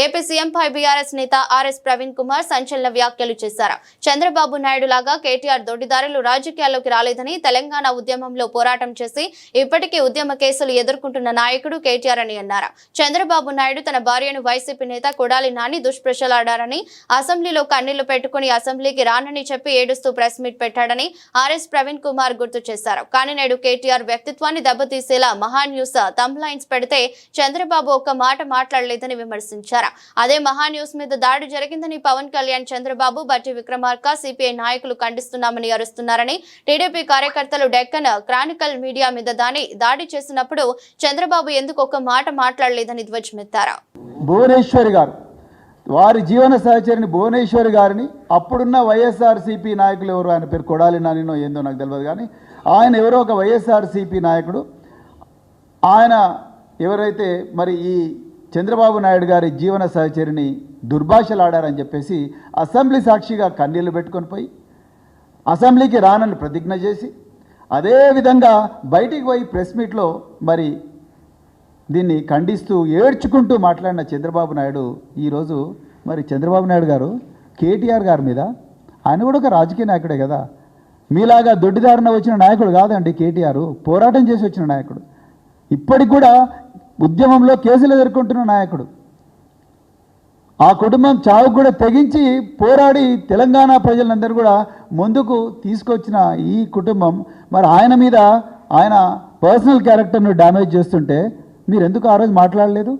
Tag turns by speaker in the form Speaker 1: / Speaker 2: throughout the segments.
Speaker 1: AP సీఎంపై BRS నేత RS Praveen Kumar సంచలన వ్యాఖ్యలు చేశారు. చంద్రబాబు నాయుడు లాగా కేటీఆర్ దొడ్డిదారులు రాజకీయాల్లోకి రాలేదని తెలంగాణ ఉద్యమంలో పోరాటం చేసి ఇప్పటికీ ఉద్యమ కేసులు ఎదుర్కొంటున్న నాయకుడు కేటీఆర్ అని అన్నారు. చంద్రబాబు నాయుడు తన భార్యను వైసీపీ నేత కొడాలి నాని దుష్ప్రచలాడారని అసెంబ్లీలో కన్నీళ్ళు పెట్టుకుని అసెంబ్లీకి రానని చెప్పి ఏడుస్తూ ప్రెస్ మీట్ పెట్టాడని ఆర్ఎస్ ప్రవీణ్ కుమార్ గుర్తు చేశారు. కానీ నేడు కేటీఆర్ వ్యక్తిత్వాన్ని దెబ్బతీసేలా మహాన్యూస్ తమ్ లైన్స్ పెడితే చంద్రబాబు ఒక్క మాట మాట్లాడలేదని విమర్శించారు. అదే మహా న్యూస్ మీద దాడి జరిగిందని పవన్ కళ్యాణ్ చంద్రబాబు బట్టి విక్రమార్క సిపిఐ నాయకులు ఖండిస్తున్నామని అరుస్తున్నారని టీడీపీ కార్యకర్తలు డెక్కన్ క్రానికల్ మీడియా మీద దాని దాడి చేసినప్పుడు చంద్రబాబు ఎందుకు ఒక్క మాట మాట్లాడలేదని ధ్వజమెత్తారు.
Speaker 2: భువనేశ్వర్ గారు వారి జీవన సహచరిని భువనేశ్వర్ గారిని అప్పుడున్న వైఎస్ఆర్సీపీ నాయకులు ఎవరు? ఆయన పేరు కొడాలి నానినో ఏందో నాకు తెలియదు కానీ ఆయన ఎవరో ఒక వైఎస్ఆర్సీపీ నాయకుడు. ఆయన ఎవరైతే మరి ఈ చంద్రబాబు నాయుడు గారి జీవన సహచరిని దుర్భాషలాడారని చెప్పేసి అసెంబ్లీ సాక్షిగా కన్నీళ్ళు పెట్టుకొని పోయి అసెంబ్లీకి రానని ప్రతిజ్ఞ చేసి అదేవిధంగా బయటికి పోయి ప్రెస్ మీట్లో మరి దీన్ని ఖండిస్తూ ఏడ్చుకుంటూ మాట్లాడిన చంద్రబాబు నాయుడు ఈరోజు మరి చంద్రబాబు నాయుడు గారు కేటీఆర్ గారి మీద ఆయన కూడా ఒక రాజకీయ నాయకుడే కదా మీలాగా దొడ్డిదారిన వచ్చిన నాయకుడు కాదండి కేటీఆర్ పోరాటం చేసి వచ్చిన నాయకుడు. ఇప్పటికి కూడా ఉద్యమంలో కేసులు ఎదుర్కొంటున్న నాయకుడు. ఆ కుటుంబం చావు కూడా తెగించి పోరాడి తెలంగాణ ప్రజలందరూ కూడా ముందుకు తీసుకొచ్చిన ఈ కుటుంబం మరి ఆయన మీద ఆయన పర్సనల్ క్యారెక్టర్ను డ్యామేజ్ చేస్తుంటే మీరు ఎందుకు ఆ రోజు మాట్లాడలేదు?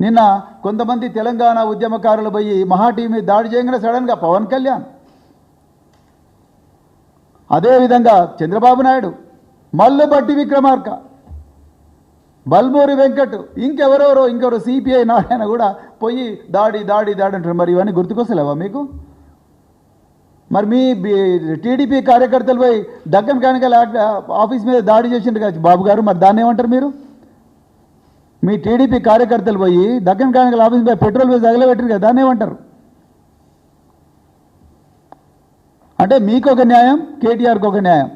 Speaker 2: నిన్న కొంతమంది తెలంగాణ ఉద్యమకారులు పోయి మహా టీవీ మీద దాడి చేయగానే సడన్గా పవన్ కళ్యాణ్. అదేవిధంగా చంద్రబాబు నాయుడు మల్లు బట్టి విక్రమార్క. బల్బూరి వెంకట్ ఇంకెవరెవరో ఇంకెవరో సిపిఐ నారాయణ కూడా పోయి దాడి దాడి దాడి అంటారు. మరి ఇవన్నీ గుర్తుకొస్తలేవా మీకు? మరి మీ టీడీపీ కార్యకర్తలు పోయి దక్కన్ కానికల్ ఆఫీస్ మీద దాడి చేసిండ్రు కదా బాబు గారు మరి దాన్ని ఏమంటారు మీరు? మీ టీడీపీ కార్యకర్తలు పోయి దక్కన్ కానికల్ ఆఫీస్ మీద పెట్రోల్ మీద తగలబెట్టారు కదా దాన్ని ఏమంటారు? అంటే మీకు ఒక న్యాయం కేటీఆర్కి ఒక న్యాయం.